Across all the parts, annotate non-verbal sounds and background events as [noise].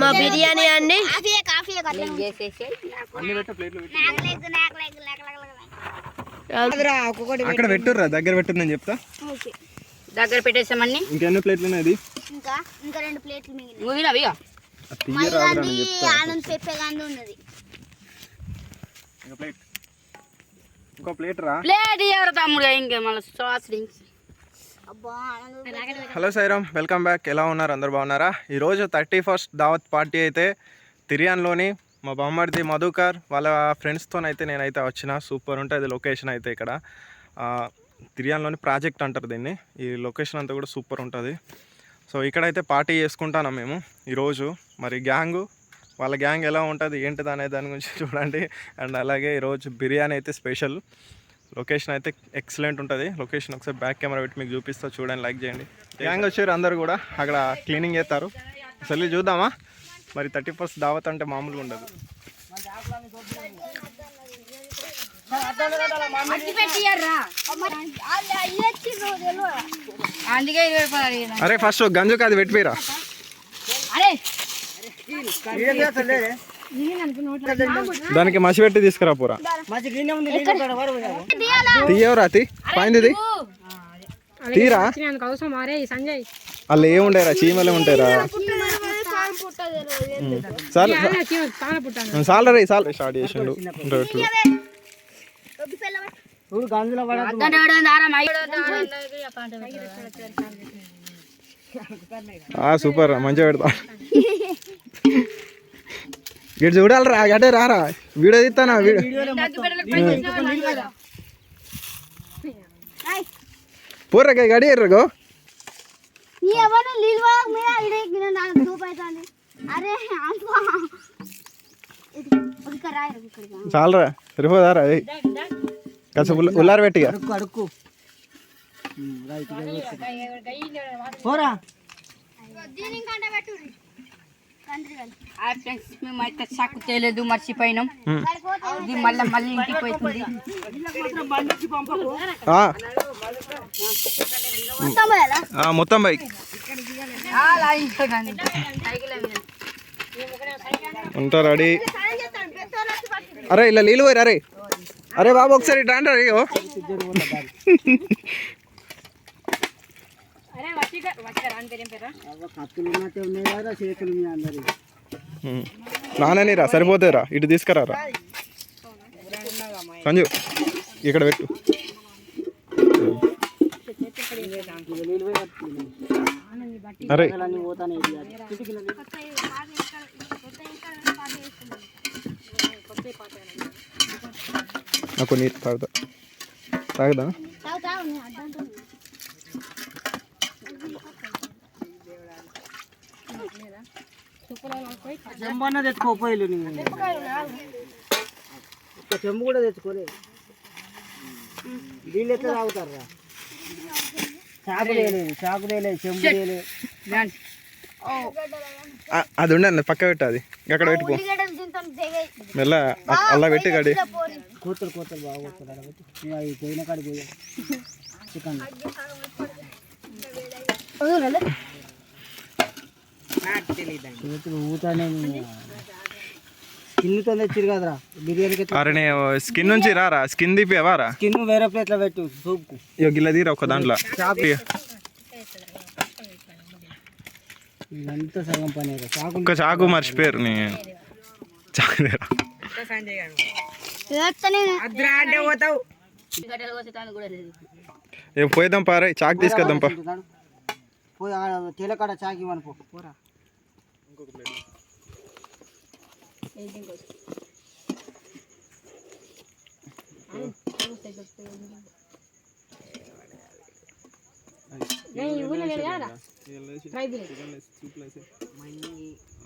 మా బిర్యానీ అండి అక్కడ పెట్టుర్రా దగ్గర పెట్టుర్రని చెప్తా. దగ్గర పెట్టేసామని ఇంకెన్ని ప్లేట్లు ఉన్నాయి అది? ఇంకా ఇంకా రెండు ప్లేట్లు మిగిలిన ముగినవి అది తీయరాదురా అని చెప్తా ఆనంద్ పెప్పే గాంధీ ఉన్నది. ఇంకో ప్లేట్. ఇంకో ప్లేట్ రా ప్లేట్ ఎవరు తమ్ముడు ఇంకా మళ్ళీ sauce drinks? Hello Sairam welcome back. ఎలా ఉన్నారు? అందరు బాగున్నారా? ఈరోజు థర్టీ ఫస్ట్ దావత్ పార్టీ అయితే తిరియాన్లోని మా బామ్మడిది మధుకర్ వాళ్ళ ఫ్రెండ్స్తో అయితే నేనైతే వచ్చిన. సూపర్ ఉంటుంది లొకేషన్ అయితే ఇక్కడ. ఆ, తిరియాన్లోని ప్రాజెక్ట్ అంటారు దీన్ని. ఈ లొకేషన్ అంతా కూడా సూపర్ ఉంటుంది. సో ఇక్కడైతే పార్టీ చేసుకుంటాను మేము ఈరోజు. మరి గ్యాంగు వాళ్ళ గ్యాంగ్ ఎలా ఉంటుంది ఏంటిది అనే దాని గురించి చూడండి. అండ్ అలాగే ఈరోజు బిర్యానీ అయితే స్పెషల్. లొకేషన్ అయితే ఎక్సలెంట్ ఉంటుంది. లొకేషన్ ఒకసారి బ్యాక్ కెమెరా పెట్టి మీకు చూపిస్తా చూడండి లైక్ చేయండి. గ్యాంగ్ వచ్చారు అందరు కూడా. అక్కడ క్లీనింగ్ చేస్తారు. అసలు చూద్దామా? మరి థర్టీ ఫస్ట్ దావత్ అంటే మామూలుగా ఉండదు. అరే ఫస్ట్ గంజుకి అది పెట్టిపోయిరా అరే. దానికి మసి పెట్టి తీసుకురా పూరా. తీయవరా తీ. పాయింది ఇది. తీరా? అవసరం అరే సంజయ్. వాళ్ళు ఏముంటాయిరా చీమలే ఉంటాయిరా. సార్ తాన పుట్టాను సాలరీ సాలరీ స్టార్ట్ చేసిండు. రేట్లు సూపర్ మంచిగా పెడతా. [laughs] [laughs] ఇటు చూడాలరా గటే రారా వీడియో తీస్తానా వీడియో పూర్ర గడి ఎర్రగో ఎవరు నీళ్ళు మీద ఇడే నాకు దూపు అవుతుంది అరే అమ్మా ఒక రాయి ఇక్కడికి చాలరా సరిపోదారా ఏయ్. కాసేపు ఉల్ల- ఉల్లార పెట్టిగా దీనికంటే పెట్టు తండ్రి వెళ్ళి హాయ్ ఫ్రెండ్స్ మేము అయితే సాకు చేయలేదు మర్చిపోయినాం. ఇది మళ్ళీ మళ్ళీ ఇంటికి పోతుంది. ఆ, మొత్తం బైక్. ఉంటా రెడీ. అరే ఇలా నీళ్ళు పోయి అరే. అరే బాబు ఒకసారి ఇట్లా అంటారు అయ్యో అరే వచ్చిగా వచ్చారా అని పేరేం పేరా ఉమ్. నానని రా సరిపోతాయి రా ఇటు తీసుకురారా సంజు ఇక్కడ పెట్టు అరే నాకు నీరు తాగుతా తాగుదా తాగు తాగు నేను అడ్డంతో చెంబన్న తెచ్చుకోపోయిలు ఒక్క చెంబు కూడా తెచ్చుకోలేదు నీళ్ళు ఎట్లా తాగుతారా చాకు లేదు చాకు చెంబు లేదు ఆ, అది ఉండండి పక్క పెట్టు అది. అక్కడ పెట్టుకో. మెల్ల అలా పెట్టి గడి పోరి కూతురు కూతురు బాగా కూతురు పోయిన కాడికి పోయి. [laughs] చికెన్. చేతులు ఊతానే స్కిన్తో తెచ్చిరు కదరా బిర్యానీకి అరే నే స్కిన్ నుంచి రారా? స్కిన్ తీపివారా స్కిన్ వేరే ప్లేట్లో పెట్టు సూప్కు. ఇక గిల్ల తీరా ఒక దాంట్లో. ఇదంతా సగం పని చాకు ఒక్క చాకు మర్చిపోయారు నీ. చాకు తీరా. పోయిద్దాం పారే చాకు తీసుకొద్దాం పా. పోయి తేలకాడ చాకి ఇవ్వను పో. పోరా. కదా ట్రై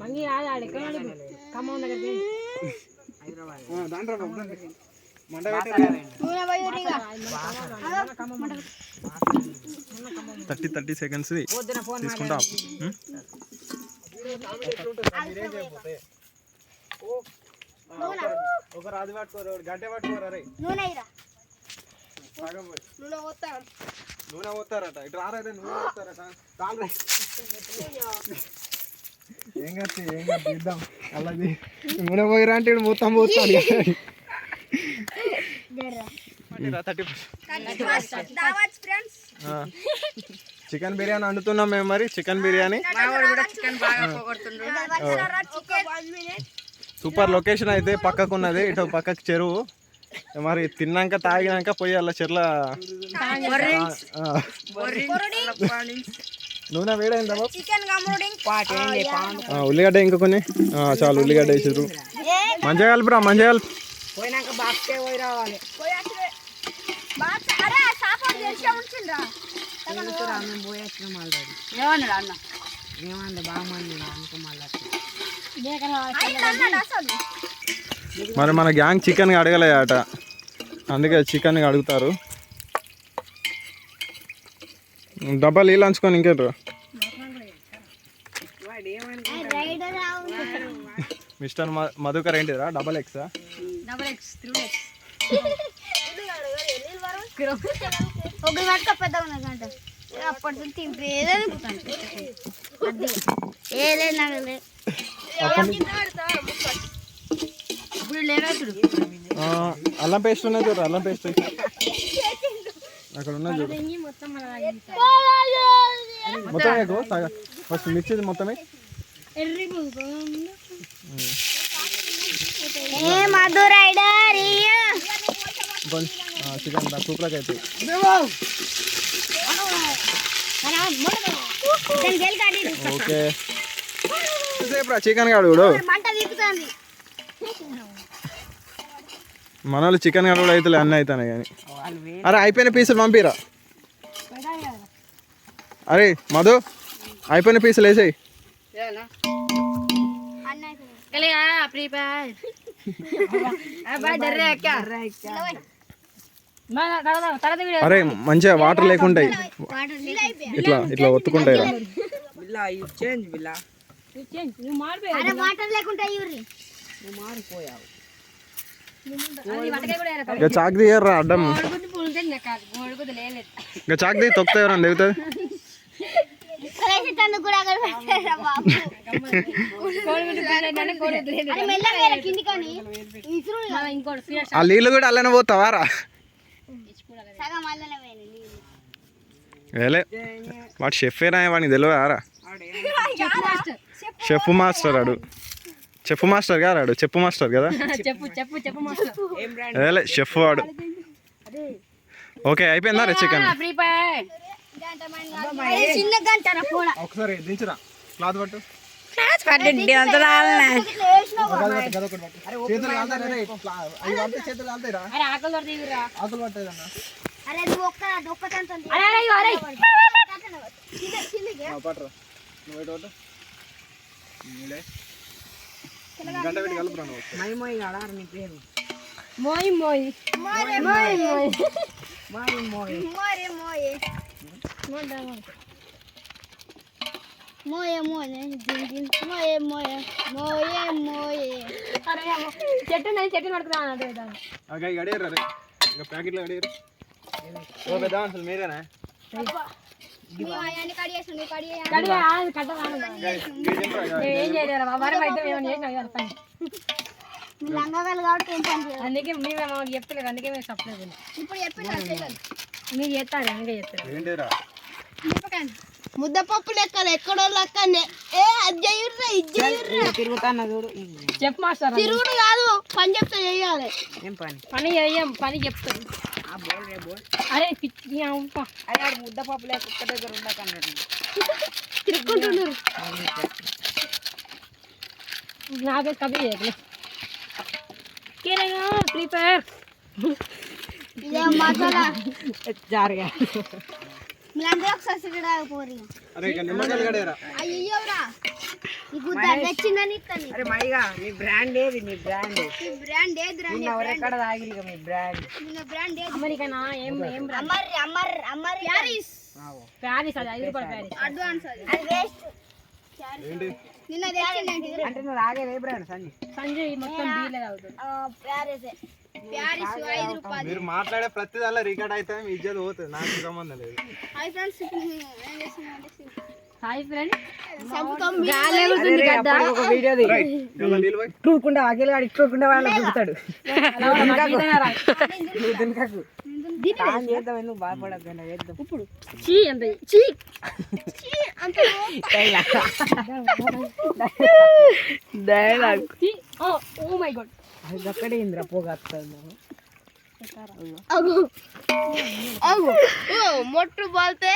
మంగి కాదు ఆడ ఎక్కడ? ఖమ్మం దగ్గర థర్టీ థర్టీ సెకండ్స్ తీసుకుంటా? ఒక రాజు పట్టుకోరు గంట పట్టుకోరు అరే నూనె ఇరా నూనె పోతారట ఇటు రారైతే నూనె పోతారట రాలే ఏం కట్టి ఏం కట్టి ఇద్దాం అలాది నూనె పోయిరా అంటే మొత్తం పోతాను థర్టీ చికెన్ బిర్యానీ వండుతున్నాం మేము మరి చికెన్ బిర్యానీ. సూపర్ లొకేషన్ అయితే పక్కకు ఉన్నది ఇటు పక్కకు చెరువు. మరి తిన్నాక తాగినాక పోయి అలా చెర్ల నూనె వేడైందా ఉల్లిగడ్డ ఇంకా కొన్ని? చాలు ఉల్లిగడ్డ వేసారు మంచిగా కలుపురా మంచిగా కలుపు పోయినాక బాక్సే పోయి రావాలి. మేము ఆల్రెడీ. ఏమన్నాడు అన్న? అనుకో మళ్ళీ మరి మన గ్యాంగ్ చికెన్ అడగలే అట అందుకే చికెన్ అడుగుతారు. డబ్బా నీళ్ళు అంచుకొని ఇంకేంట్రా రైడర్ మిస్టర్ మ- మధుకర్ ఏంటిరా డబల్ ఎక్సా డబల్ ఎక్స్ త్రీ ఎక్స్ ఒక పట్టుక పెద్దగా ఉన్నది గంట అప్పటి తింపి ఏదైనా అది ఇప్పుడు అల్లం పేస్ట్ ఉన్నది చూడు అల్లం పేస్ట్. అక్కడ ఉన్నది చూడు. మొత్తం ఫస్ట్ మిర్చి మొత్తమే. ఏ మధు రైడర్ కొంచెం చికెన్ సూపర్గా కాడి ఓకే. చికెన్ కాడు తిప్పుతుంది మన వాళ్ళు చికెన్ కాడు కూడా అయితే అన్నీ అవుతాయి కానీ. అరే అయిపోయిన పీసులు పంపిరా. అరే మధు అయిపోయిన పీసులు వేసాయి. కలిగా ఫ్రీ ఫైర్ బాయ్ డర్రే అక్క తర్వాత వీడియో అరే మంచిగా వాటర్ లేకుంటాయి ఇట్లా ఇట్లా ఒత్తుకుంటాయి ఇక చాక్ తీయర్రా అడ్డం. ఇక చాక్ తీయి ఆ నీళ్ళు కూడా అలానే పోతావా రా? సగం అల్లనే పోయినాయి నీళ్ళు. వేలే వాడు షెఫ్ ఏనా వాడికి తెలియదా రా? షెఫ్ మాస్టర్ ఆడు. చెఫ్ మాస్టర్ కదా ఆడు చెప్పు మాస్టర్ కదా? చెప్పు చెప్పు చెప్పు మాస్టర్ ఏం బ్రాండ్ వేలే షెఫ్ వాడు. ఓకే అయిపోయిందా రే చికెన్ ఒకసారి దించురా. క్లాత్ పట్టు. ఇట్లా వేసినావు చేతులు కాలుతాయి రే. అవి పడితే చేతులు కాలుతాయిరా అరే ఆకలి ఆకులు పట్టేదన్నా అరే నువ్వు ఒక్క ఒక్కటంత అరే అరే పట్టరా. నువ్వు ఇటు పట్టు. గంట పెట్టి కలుపురా మై మోయ్ కాడా నీ పేరు. మోయి మోయి. మోరే మోరే మై మోయ్. మోరే మోయే. మోయే మోయే. జిన్ జిన్ మోయే మోయే మోయే మోయే అరే అమ్మో. చెట్టు నేను చెట్టు నడుపుతా అన్నట్టు ఇదాన్ని. ఓకే గడియారు రే ఇంకా ప్యాకెట్లో గడియారు ఓ పెద్ద అసలు మీరేనా నువ్వు ఆయన్ని కడిగేసి నువ్వు కడిగే కడిగా ఆడదు, కట్ట రానుగా. ఏం చేయలేరు బాబా వరం అయితే మేము చేసినాం ఇవాళ పని నువ్వు లంగగలు కాబట్టి ఏం పని చేయదు అందుకే మేము మాకు చెప్తలేదు అందుకే మేము సప్లై ఇప్పుడు చెప్పిన చెల్లెలు మీరు చేస్తారు అందుకే చేస్తారు ఏంటిరా ముద్దపప్పు లెక్కలు ఎక్కడో లెక్కనే ఏ అది చెయ్యుర్రా ఇది చెయ్యుర్రా తిరుగుతాన్న చూడు చెప్ మాస్టర్ తిరుగుడు కాదు పని చెప్తే చెయ్యాలి. ఏం పని? పని చేయం పని చెప్తారు ఆ బోల్ రే బోల్. అరే పిచ్చి. అరే ఆడు ముద్ద పప్పు లేక కుక్క దగ్గర ఉండకన్నాడు తిరుక్కుంటున్నారు నాకే కబీ చేయదు కేరేగా ఫ్రీ ఫైర్ ఇదే మసాలా? జారుగా. మీరందరూ ఒకసారి సిగడా పోరి. అరే నిమ్మకాయలు గడియారా అయ్యవ్రా నీకు తెచ్చిందని ఇస్తాను అరే మైగా మీ బ్రాండ్ ఏది? మీ బ్రాండ్ ఈ బ్రాండ్ ఏది రా నిన్న ఎవరెక్కడ తాగిరిగా మీ బ్రాండ్ నిన్న బ్రాండ్ ఏది? అమెరికానా? ఏం ఏం brand Amar Amar Amar Paris. Paris అది ఐదు రూపాయలు ప్యారిస్. అడ్వాన్స్ అది. అది వేస్ట్ ఏంటి? నిన్న తెచ్చిందండి అంటే నువ్వు తాగేది ఏ బ్రాండ్ సంజయ్? సంజయ్ మొత్తం బీలే తాగుతాడు. ప్యారిస్. మీరు మాట్లాడే ప్రతి దానిలో రికార్డ్ అయితే మీ ఇజ్జత్ పోతుంది నాకు సంబంధం లేదు. Hi friends hi friend. చంపుతాం గాలి ఎగురుతుంది గద్ద ఒక వీడియోది ఇలా నీళ్ళు పోయి. ఇట్టుకుండా అఖిల్ గాడు ఇట్టుకుండా వాళ్ళ చేద్దాం ఇప్పుడు చీ అంత. చీ. డైలాగ్ ఓ మై గాడ్ అది ఒక్కడే ఇంద్ర పోగ వస్తుంది అగు. అగు. ఓ మొట్టు బాల్తే?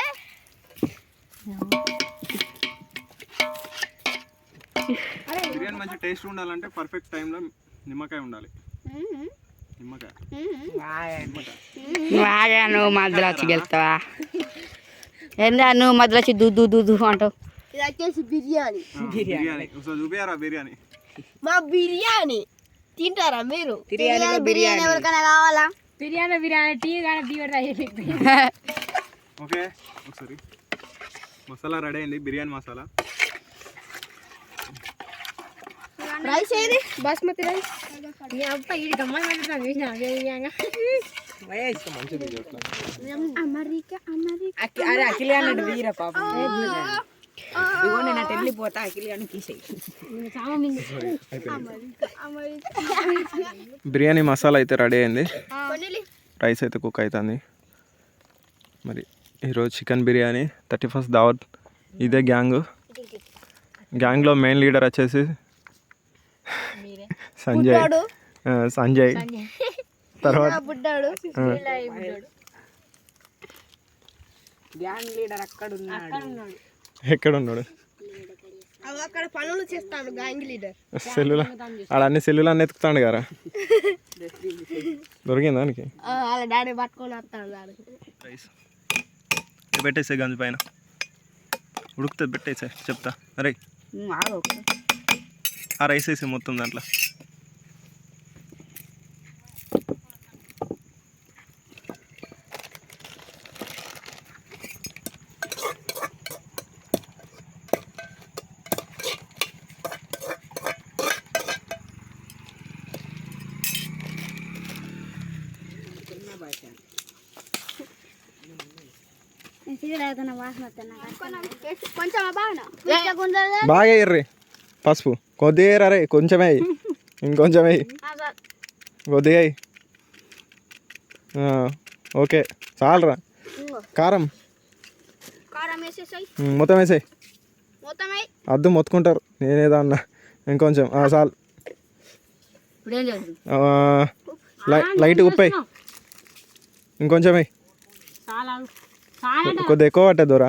బిర్యానీ మంచి టేస్ట్ ఉండాలంటే పర్ఫెక్ట్ టైంలో నిమ్మకాయ ఉండాలి. నిమ్మకాయ. నువ్వు మధ్యలో వచ్చి గెలుస్తావా ఏందా నువ్వు మధ్యలో వచ్చి దుద్దు దుద్దు అంటావు? ఇది వచ్చేసి బిర్యానీ. బిర్యానీ. ఒకసారి చూపియారా బిర్యానీ? మా బిర్యానీ. తింటారా మీరు? బిర్యానీలో బిర్యానీ ఎవరికైనా కావాలా? బిర్యానీ బిర్యానీ టీ కానీ టీ పెడతా ఓకే ఒకసారి. మసాలా రెడీ అయింది బిర్యానీ మసాలా. రైస్ ఏది? బాస్మతి రైస్. నీ అబ్బా ఇది గమ్మని పెట్టుతాను చూసిన? Biryani America America. అరే అఖిల్ అన్నట్టు వీర పాపం. ఇగో నేను అటు వెళ్ళిపోతా అఖిల్ తీసేయి బిర్యానీ మసాలా అయితే రెడీ అయింది. కొనిలి రైస్ అయితే కుక్ అవుతుంది. మరి ఈరోజు చికెన్ బిర్యానీ థర్టీ ఫస్ట్ దావత్ ఇదే గ్యాంగ్. గ్యాంగ్లో మెయిన్ లీడర్ వచ్చేసి సంజయ్. సంజయ్. తర్వాత గ్యాంగ్ లీడర్ అక్కడ ఉన్నాడు ఎక్కడ ఉన్నాడు అక్కడ పనులు చేస్తాడు గ్యాంగ్ లీడర్. సెల్లులా ఆడ అన్ని సెల్లులు అన్ని ఎత్తుకుతాడు కదా దొరికిందా దానికి వాళ్ళ డాడీ పట్టుకొని వస్తాడు దానికి. పెట్టేసే గంజి పైన. ఉడుకుతుంది పెట్టేసే చెప్తా. అరే ఆ రైస్ వేసి మొత్తం దాంట్లో కొంచెం బాగా ఎర్రి పసుపు. కొద్దిగా ఎర్ర రే కొంచెమే ఎయ్. ఇంకొంచెం వేయి కొద్దిగా ఓకే. చాలరా. కారం. మొత్తం వేసాయి. అద్దు మొత్తుకుంటారు. నేనేదో అన్నా ఇంకొంచెం ఆ, చాలు. లైట్ ఉప్పు వేయి. ఇంకొంచెం కొద్దిగా ఎక్కువ పట్టే దూరా.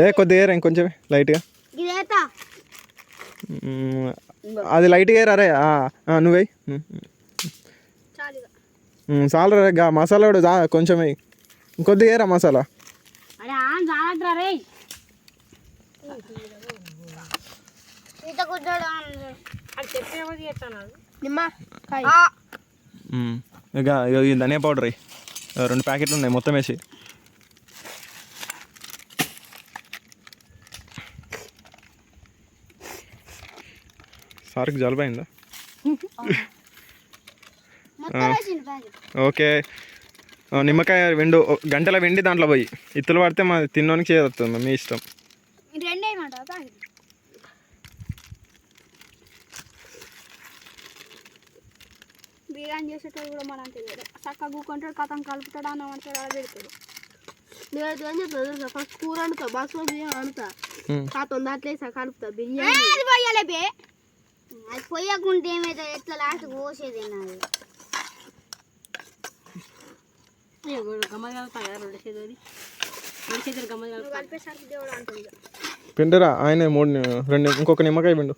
ఏ కొద్దిగా ఏరా ఇంకొంచెం లైట్గా. అది లైట్గా ఏరా రే ఆ, ఆ, నువ్వే చాలుగా చాలు రే గా మసాలా కూడా చా- కొంచెం వేయి. ఇంకొద్దిగా ఏరా మసాలా. నిమ్మ ఇక ఈ ధనియా పౌడర్ రెండు ప్యాకెట్లు ఉన్నాయి మొత్తం వేసి. సార్కి జలుబైందా? ఓకే. నిమ్మకాయ వెండు గంటల వెండి దాంట్లో పోయి. ఇత్తులు పడితే మా తిన్నోనికి చేయొస్తుంది మీ ఇష్టం రెండే మాట ప్యాకెట్ బిర్యానీ చేసేటప్పుడు కూడా మన అంతే చక్కగా కూకుంటాడు కథం కలుపుతాడు అన్నం అంటాడు అలా పెడతాడు. నేనైతే ఏం చెప్తాను ఫస్ట్ కూర వండుతా బాస్మతి బియ్యం వండుతా. కాతం దాంట్లో కలుపుతా బిర్యానీ. అది పోయాలే బే. అది పోయకుంటే ఏమైతే ఎట్లా లాస్ట్ పోసేది నాది పిండిరా ఆయన మూడు రెండు ఇంకొక నిమ్మకాయ పిండు.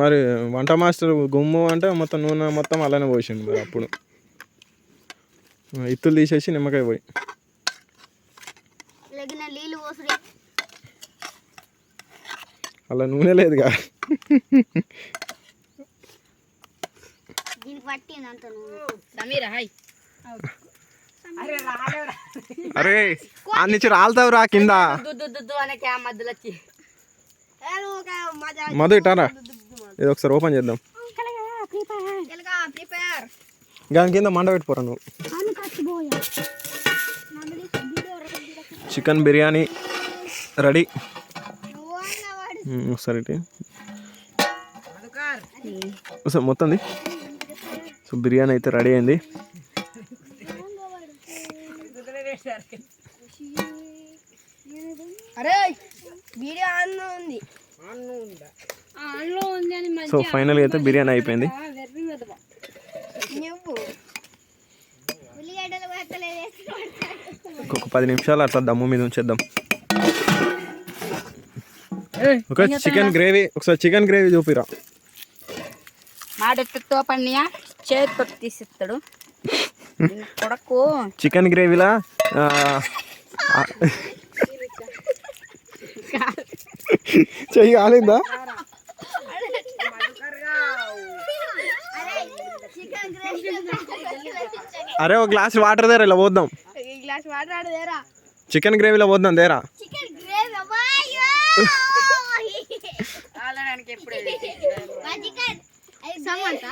మరి వంట మాస్టర్ గుమ్ము అంటే మొత్తం నూనె మొత్తం అలానే పోసిండు మరి అప్పుడు. ఇత్తులు తీసేసి నిమ్మకాయ పోయి. అలా నూనె లేదుగా అరే రాలేవురా. అరే ఆ నుంచి రాలుతావు రా కింద మధ్యలో మధు ఇటారా ఇది ఒకసారి ఓపెన్ చేద్దాం. దాని కింద మండ పెట్టిపోరా నువ్వు. Chicken biryani ready. ఒకసారి ఒకసారి మొత్తంది. సో బిర్యానీ అయితే రెడీ అయింది. అరే వీడియో ఆన్ ఉంది. అన్ను ఉందా? అందులో ఉంది అని సో ఫైనల్గా అయితే బిర్యానీ అయిపోయింది. ఇంకొక పది నిమిషాలు అట్లా దమ్ము మీద ఉంచేద్దాం. ఒక చికెన్ గ్రేవీ ఒకసారి చికెన్ గ్రేవీ చూపిరా. మాడెత్తుతో పన్నీయా చేతితో తీసిస్తాడు [laughs] కొడకు. చికెన్ గ్రేవీలా ఆ, ఆ, చెయ్యి కాలిందా? అరే ఒక గ్లాస్ వాటర్ దేరా ఇలా పోద్దాం. చికెన్ గ్రేవీలో పోద్దాం దేరా. సమంత.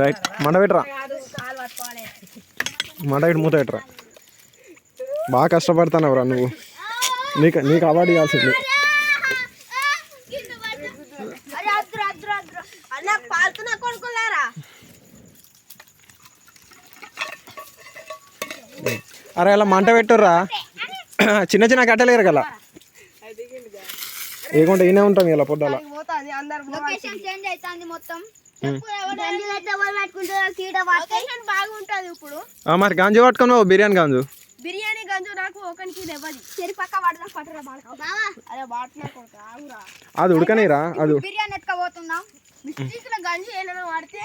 రైట్ మండ పెట్టరా? మండ పెట్టి మూత పెట్టరా? బాగా కష్టపడుతున్నావురా నువ్వు. నీకు నీకు అవార్డు ఇవ్వాల్సింది అరే అలా మంట పెట్టుర్రా? చిన్న చిన్న కట్టలేరు కదా ఏకుంటే ఈయనే ఉంటాం ఇలా పొద్దుల. లొకేషన్ చేంజ్ అవుతుంది మొత్తం. మరి గంజు పట్టుకొని బిర్యానీ గంజు. బిర్యానీ గంజు నాకు ఒకరికి ఇవ్వదు. చెరి పక్క పడదా పట్టరా కొడుకు ఆగురా. అది ఉడకనీరా అది. బిర్యానీ ఎత్తుకపోతున్నాం మిస్టేక్లో గంజు ఏమైనా వాడితే?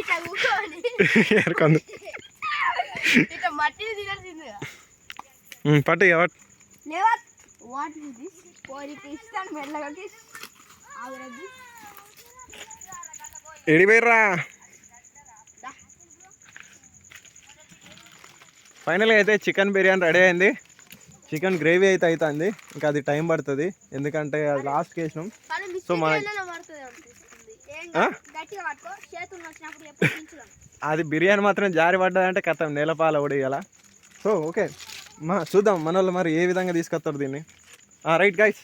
ఇట్లా కూర్చోని ఎరకందు. ఇట్లా మట్టిని తినాల్సింది పట్టు లేవా? వాట్ ఇస్ దిస్ కోరికి ఇస్తాను మెల్లగా ఆగురద్దు ఎడిపోయిర్రా ఫైనల్గా అయితే చికెన్ బిర్యానీ రెడీ అయింది. చికెన్ గ్రేవీ అయితే అవుతుంది ఇంకా అది టైం పడుతుంది. ఎందుకంటే అది లాస్ట్కి వేసినాం సో మన అది బిర్యానీ మాత్రం జారి పడ్డదంటే కథం. నేలపాల ఉడియాల సో ఓకే. మా చూద్దాం మన వాళ్ళు మరి ఏ విధంగా తీసుకొస్తారు దీన్ని. రైట్ గైస్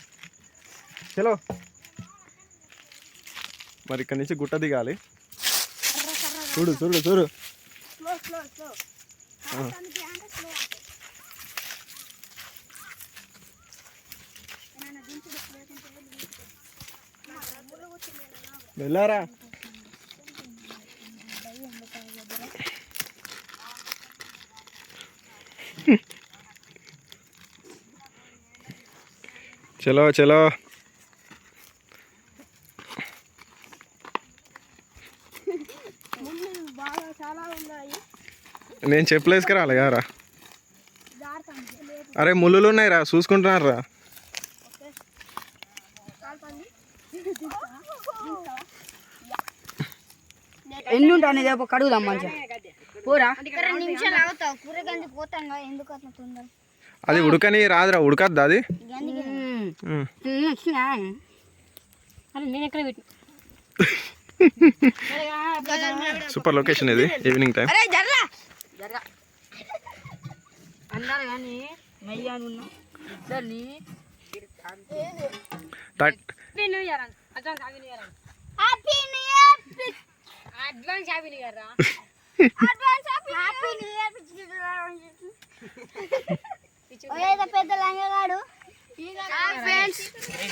చలో మరి ఇక్కడ నుంచి గుట్ట దిగాలి. చూడు చూడు చూడు. వెళ్ళారా? చలో చలో ముందు బాగా చాలా ఉన్నాయి నేను చెప్పలేసుకురాలి గారా అరే ముళ్ళులు ఉన్నాయి రా చూసుకుంటున్నారు రా ఎన్ని ఉంటాను ఇదే కడుగుదాం మంచిగా. పోరా. అది ఉడకని రాదురా ఉడకద్దా అది? సూపర్ లొకేషన్ ఇది ఈవినింగ్ టైం జర్రా అన్నారు కానీ మెయ్యాను ఉన్నా ఇద్దరిని advance happy new year advance happy new year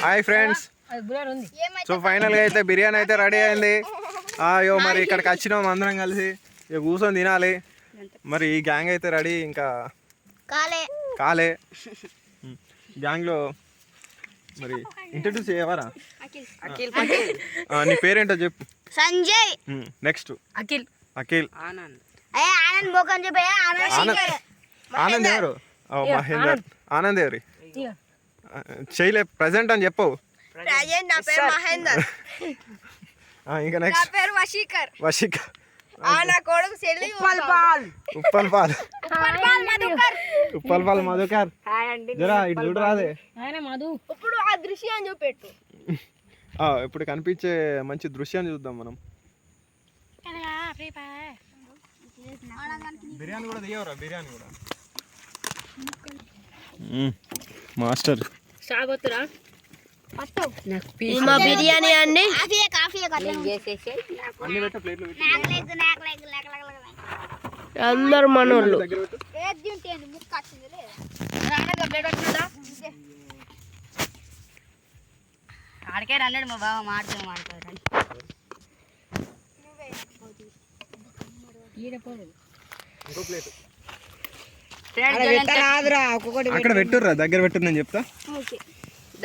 hi friends అది బుల్లర్ ఉంది. సో ఫైనల్గా అయితే బిర్యానీ అయితే రెడీ అయింది. [laughs] అయ్యో మరి ఇక్కడికి వచ్చినాం అందరం కలిసి. ఇక కూర్చొని తినాలి. మరి ఈ గ్యాంగ్ అయితే రెడీ ఇంకా కాలే. కాలే. గ్యాంగ్లో మరి ఇంట్రడ్యూస్ చేయవారా? అఖిల్. నీ పేరేంటో చెప్పు. సంజయ్. నెక్స్ట్ అఖిల్. అఖిల్. ఆనంద్. ఏ ఆనంద్ బోకని చెప్పే ఆనంద్ ఆనంద్. ఆనంద్ ఎవరు? ఓ, మహేందర్. ఆనంద్. ఎవరి? చేయలే ప్రజెంట్ అని చెప్పు. నా పేరు మహేందర్. ఆ, ఇంకా నెక్స్ట్ పేరు వశీకర్. వషిక నా కొడుకు చెల్లి పాల్. పాల్. ఉప్పల్ పాల్ మధుకర్. ఉప్పల్ పాల్ మధుకర్. హాయ్ అండి జరా ఇటు చూడు రాదే. ఆయన మధు. ఇప్పుడు ఆ దృశ్యాన్ని చూపెట్టు. ఆ, ఇప్పుడు కనిపించే మంచి దృశ్యాన్ని చూద్దాం మనం. బిర్యానీ కూడా దిగవరా బిర్యానీ కూడా? మాస్టర్. సాగొత్తురా. మా బిర్యానీ అండి. కాఫీ కాఫీ అన్ని పెట్ట ప్లేట్లు అందరు మనోళ్ళు. ఆడికే రన్నాడు మా బావ మాడుతూ మాడుతాడు అక్కడ పెట్టుర్రా దగ్గర పెట్టు నేను చెప్తా. ఓకే.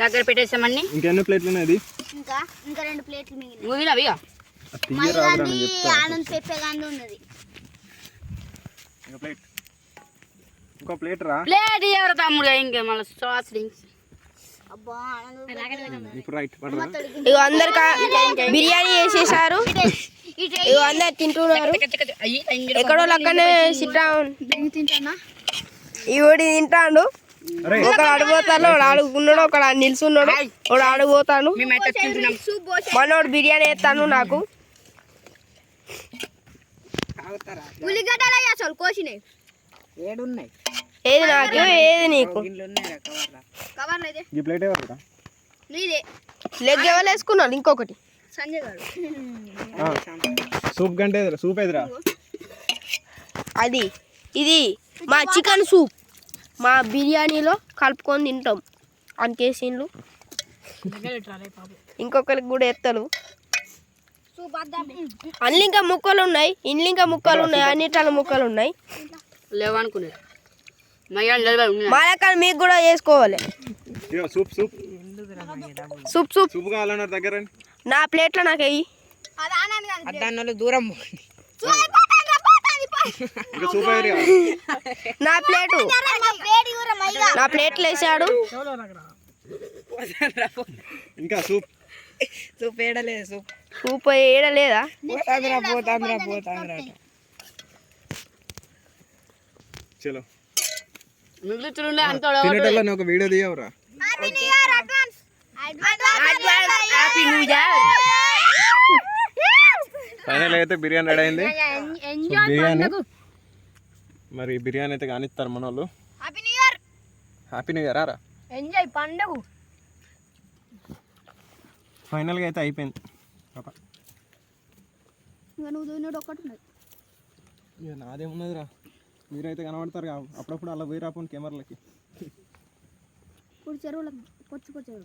దగ్గర పెట్టేసామని ఇంకెన్ని ప్లేట్లు ఉన్నాయి ఇంకా ఇంకా రెండు ప్లేట్లు అవి నేను చెప్తా ఆనంద్ పెప్పే గాంధీ ఉన్నది. ఇంకో ప్లేట్. ఇంకో ప్లేట్ రా. ప్లేట్ ఎవరు తమ్ముడు ఇంకా మళ్ళీ సాస్ డ్రింక్స్. అబ్బా ఆనంద్ ఇప్పుడు రైట్ పడరా? ఇగో అందరు బిర్యానీ చేసేసారు. ఇగో అందరు తింటున్నారు. ఎక్కడో లక్కనే సిట్టా తింటానా? ఈవిడి తింటాడు. ఒకడు ఒకడు నిల్చున్నాడు ఒకడు అడిగిపోతాడు మనోడు బిర్యానీ వేస్తాను నాకు. తాగుతారా? ఉల్లిగడ్డలు అసలు కోసినాయి ఏడున్నాయి? ఏది నాకు? ఏది నీకు? లెగ్ ఎవరు వేసుకున్నాడు ఇంకొకటి. సంజయ్ గారు. సూప్ కంటే సూప్ ఎదురా? అది ఇది మా చికెన్ సూప్. మా బిర్యానీలో కలుపుకొని తింటాం. అంకేసిన్లు ఇంకొకరికి కూడా ఎత్తలు అన్ని ఇంకా ముక్కలు ఉన్నాయి ఇండ్లు ఇంకా ముక్కలు ఉన్నాయి అన్నిటాల ముక్కలు ఉన్నాయి లేవనుకున్నాడు మీకు కూడా చేసుకోవాలి. Soup soup. Soup soup. Soup కావాలన్నారు దగ్గర. నా ప్లేట్లో నాకు వెయ్యి అద్దాన్నోళ్ళు దూరం. ఇంకా నా ప్లేటు. నా ప్లేట్లు వేసాడు. ఇంకా సూప్? సూప్ ఏడలేదు సూప్. సూప్ ఏడలేదా? పోతాందిరా పోతాందిరా పోతాందిరా అట. చలో. మిగులుతుండే అంత తినేటోళ్ళని ఒక వీడియో తీయవరా? హ్యాపీ న్యూ ఇయర్ ఫైనల్ అయితే బిర్యానీ రెడీ అయింది. బిర్యానీ? మరి బిర్యానీ అయితే కానిస్తారు మన వాళ్ళు. హ్యాపీ న్యూ ఇయర్ రా ఎంజాయ్ పండుగ. ఫైనల్గా అయితే అయిపోయింది. పాప. ఇక నాదేమున్నదిరా మీరైతే కనబడతారు కా- అప్పుడప్పుడు అలా పోయి రాపండి కెమెరాలకి. ఇప్పుడు చెరువులకు కొచ్చు కొచ్చు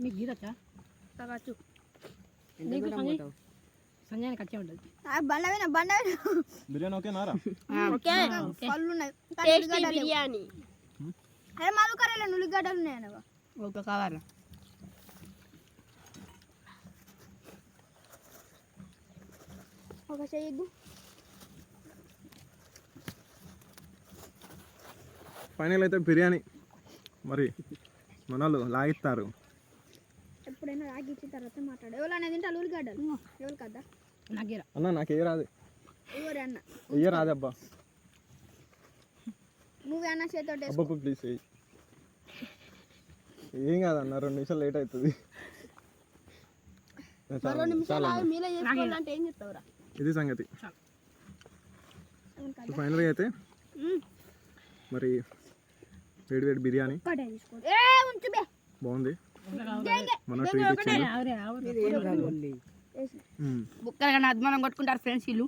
మీకు గీతచ్చా ఎంత ఉంటుంది బండవేనా బండవేనా బిర్యానీ పళ్ళు ఉన్నాయి బిర్యానీ. అరే మాలు కర్రీలో ఉల్లిగడ్డలు ఉన్నాయనవా ఒక కావాలి? ఒక చెయ్యద్దు. ఫైనల్ అయితే బిర్యానీ. మరి మన వాళ్ళు లాగిస్తారు. ఎప్పుడైనా రాగి ఇచ్చిన తర్వాత మాట్లాడు. ఎవరైనా తింటే వాళ్ళు ఉల్లిగడ్డలు ఎవరు కదా? నాకేరా. అన్న నాకు ఏ రాదు. ఎవరు అన్న? ఎయ్య రాదు అబ్బా. నువ్వే అన్న చేతో అబ్బా ప్లీజ్ ఏం కాదన్న రెండు నిమిషాలు లేట్ అవుతుంది. చేసుకోవాలంటే ఏం చెప్తావురా ఇది సంగతి. ఫైనల్గా అయితే మరి వేడి వేడి బిర్యానీ. ఏ బాగుంది. మన ట్రీట్ ఇచ్చింది ఆవురే ఆవురే ఇదేం కాదు ఒళ్ళి. మ్మ్. బుక్కలు కానీ అద్మానం కొట్టుకుంటారు ఫ్రెండ్స్ వీళ్ళు.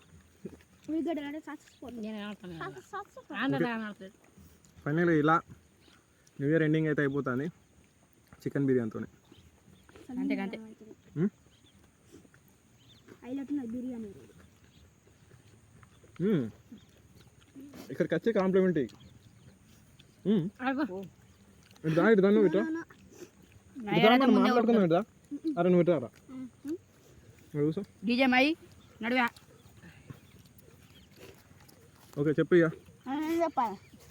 ఫైనల్గా ఇలా న్యూ ఇయర్ ఎండింగ్ అయితే అయిపోతుంది. చికెన్ బిర్యానీతో ఇక్కడికి వచ్చి కాంప్లిమెంట్ ఇటు దా ఇటు దా నువ్వు ఇటు. మాట్లాడుకుందాం. అరే నువ్వు రా కూర్చో డీజే మై నడువా. ఓకే చెప్పు ఇక.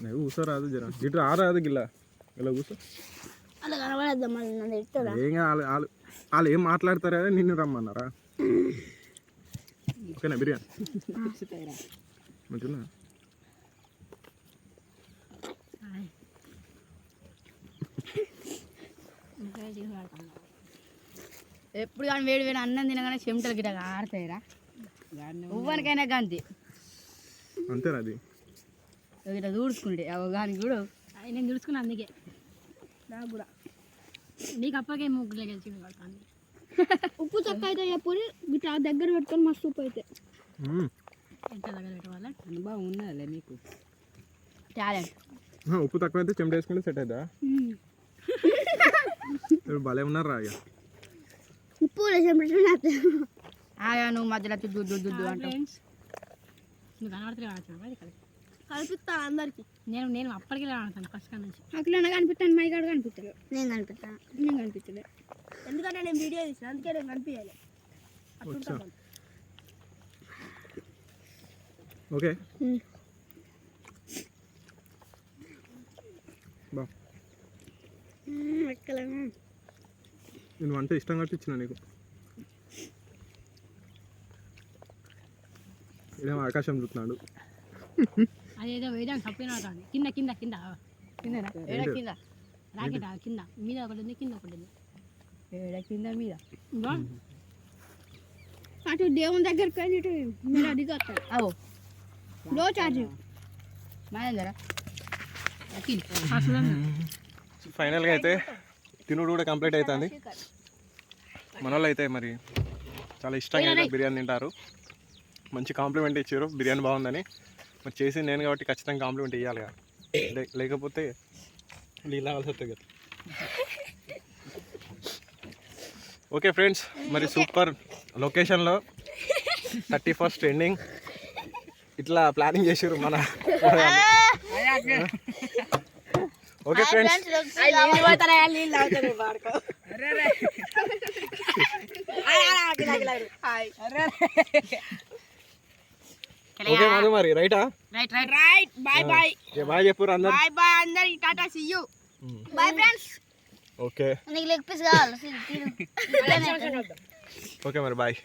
నువ్వు కూర్చో రాదు జర. ఇటు రా రాదు గిల్ల. ఇలా తిడతాడా ఏం వాళ్ళు వాళ్ళు వాళ్ళు ఏం మాట్లాడతారా నిన్ను రమ్మన్నారా? ఓకేనా బిర్యానీ? మంచిగా ఎప్పుడు కానీ వేడి వేడి అన్నం తినగానే చెమటలు గిట్ట ఆడతాయిరా ఉవ్వనికైనా గంతి. అంతేనా అది? ఇట్లా దూడుచుకుంటే కానీ కూడా నేను తుడుచుకున్నా అందుకే. నాకు కూడా. నీకు అప్పకే ముగ్గులే గెలిచింది పడుతుంది. ఉప్పు చక్క అయితే చెప్పుని ఇట్లా దగ్గర పెట్టుకొని మస్తు ఉప్పు అయితే. ఎంత దగ్గర పెట్టవాలి? అనుభవం ఉన్నదిలే నీకు. టాలెంట్. ఉప్పు తక్కువ అయితే చెమట వేసుకుంటే సెట్ అవుతా మీరు భలే ఉన్నారు రా ఇక ఉప్పు ఆగా నువ్వు మధ్యలో దుద్దు దుద్దు ఫ్రెండ్స్ నువ్వు కనబడితే కనబడుతుంది ఇక్కడ కనిపిస్తాను అందరికి. నేను నేను అప్పటికే ఆడతాను ఫస్ట్ కాడ నుంచి. అట్లా కనిపిస్తాను మై కాడ కనిపిస్తాడు నేను కనిపిస్తాను నేను కనిపించలే ఎందుకంటే నేను వీడియో తీసిన అందుకే నేను కనిపించాలి. ఓకే. నేను వంట ఇష్టం కాబట్టి ఇచ్చిన నీకు. ఇదేమో ఆకాశం చూస్తున్నాడు. అదేదో కింద కింద కింద. ఏడ కింద? రాకెట్? కింద. మీద ఒకటి ఉంది కింద ఒకటి ఉంది. ఏడ కింద మీద? అటు దేవుని దగ్గరికి ఇటు మీరు అవో. లో మహేందరా అఖిల్. అసలు ఫైనల్గా అయితే తినుడు కూడా కంప్లీట్ అవుతుంది. మన వాళ్ళు అయితే మరి చాలా ఇష్టంగా అయితే బిర్యానీ తింటారు. మంచి కాంప్లిమెంట్ ఇచ్చారు. బిర్యానీ బాగుందని. మరి చేసి నేను కాబట్టి ఖచ్చితంగా కాంప్లిమెంట్ ఇవ్వాలి కదా. లే- లేకపోతే నీళ్ళు కావాల్సి వస్తుంది కదా. ఓకే ఫ్రెండ్స్ మరి సూపర్ లొకేషన్లో థర్టీ ఫస్ట్ ఎండింగ్ ఇట్లా ప్లానింగ్ చేసారు మన [laughs] ఓకే ఫ్రెండ్స్ ఓకే మధు మరి రైటా right right right bye bye bye చెప్పు అందరు బాయ్ బాయ్ అందరికి tata see you bye friends okay నీకు లెగ్ పీస్ కావాలి ఓకే మరి బాయ్